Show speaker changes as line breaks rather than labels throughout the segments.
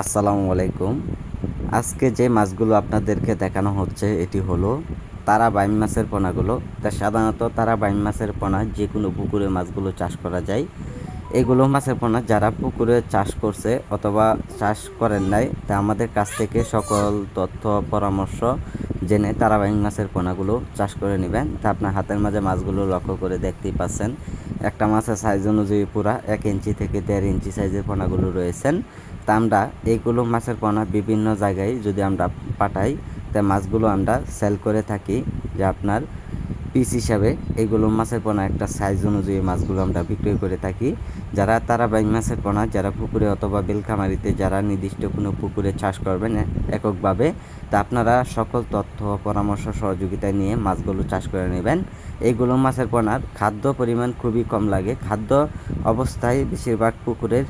আসসালামু আলাইকুম। আজকে যে মাছগুলো আপনাদেরকে দেখানো হচ্ছে, এটি হলো তারা বাইম মাছের পোনাগুলো। তা সাধারণত তারা বাইম মাছের পোনা যে কোনো পুকুরে মাছগুলো চাষ করা যায়। এগুলো মাছের পোনা যারা পুকুরে চাষ করছে অথবা চাষ করেন নাই, তা আমাদের কাছ থেকে সকল তথ্য, পরামর্শ জেনে তারাবাহিক মাছের পোনাগুলো চাষ করে নেবেন। তা আপনার হাতের মাঝে মাছগুলো লক্ষ্য করে দেখতেই পাচ্ছেন, একটা মাছের সাইজ অনুযায়ী পুরা এক ইঞ্চি থেকে দেড় ইঞ্চি সাইজের পোনাগুলো রয়েছেন। তা আমরা এইগুলো মাছের পোনা বিভিন্ন জায়গায় যদি আমরা পাঠাই, তা মাছগুলো আমরা সেল করে থাকি যে আপনার পিস হিসাবে এইগুলো মাছের পোনা একটা সাইজ অনুযায়ী মাছগুলো আমরা বিক্রি করে থাকি। যারা তারা বাই মাছের পোনা, যারা পুকুরে অথবা বেলখামারিতে, যারা নির্দিষ্ট কোনো পুকুরে চাষ করবেন এককভাবে, তা আপনারা সকল তথ্য, পরামর্শ, সহযোগিতা নিয়ে মাছগুলো চাষ করে নেবেন। এইগুলো মাছের পোনার খাদ্য পরিমাণ খুবই কম লাগে। খাদ্য অবস্থায় বেশিরভাগ পুকুরের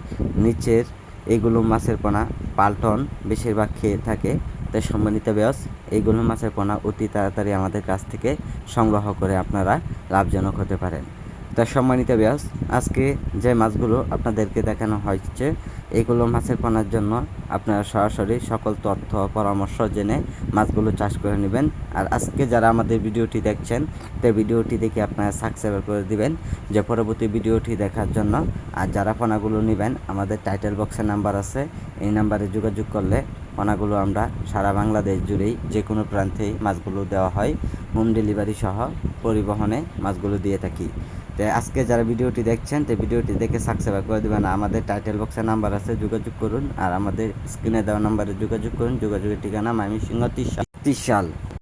নিচের এইগুলো মাছের পোনা পাল্টন বেশিরভাগ খেয়ে থাকে। তাই সম্মানিত ব্যাস এইগুলো মাছের পোনা অতি তাড়াতাড়ি আমাদের কাছ থেকে সংগ্রহ করে আপনারা লাভজনক হতে পারেন। তা সম্মানিত ব্যাস আজকে যে মাছগুলো আপনাদেরকে দেখানো হয়েছে এইগুলো মাছের পোনার জন্য আপনারা সরাসরি সকল তথ্য, পরামর্শ জেনে মাছগুলো চাষ করে নেবেন। আর আজকে যারা আমাদের ভিডিওটি দেখছেন তো ভিডিওটি দেখে আপনারা সাবস্ক্রাইব করে দিবেন। যে পরবর্তী ভিডিওটি দেখার জন্য, আর যারা পোনাগুলো নেবেন, আমাদের টাইটেল বক্সের নাম্বার আছে, এই নাম্বারে যোগাযোগ করলে পোনাগুলো আমরা সারা বাংলাদেশ জুড়েই যে কোনো প্রান্তেই মাছগুলো দেওয়া হয়। হোম ডেলিভারি সহ পরিবহনে মাছগুলো দিয়ে থাকি। তো আজকে যারা ভিডিওটি দেখছেন, তো ভিডিওটি দেখে সাবস্ক্রাইব করে দেবেন। আমাদের টাইটেল বক্সের নাম্বার আছে, যোগাযোগ করুন। আর আমাদের স্ক্রিনে দেওয়া নাম্বারে যোগাযোগ করুন। যোগাযোগের ঠিকানা মামি সিংহ ত্রিশাল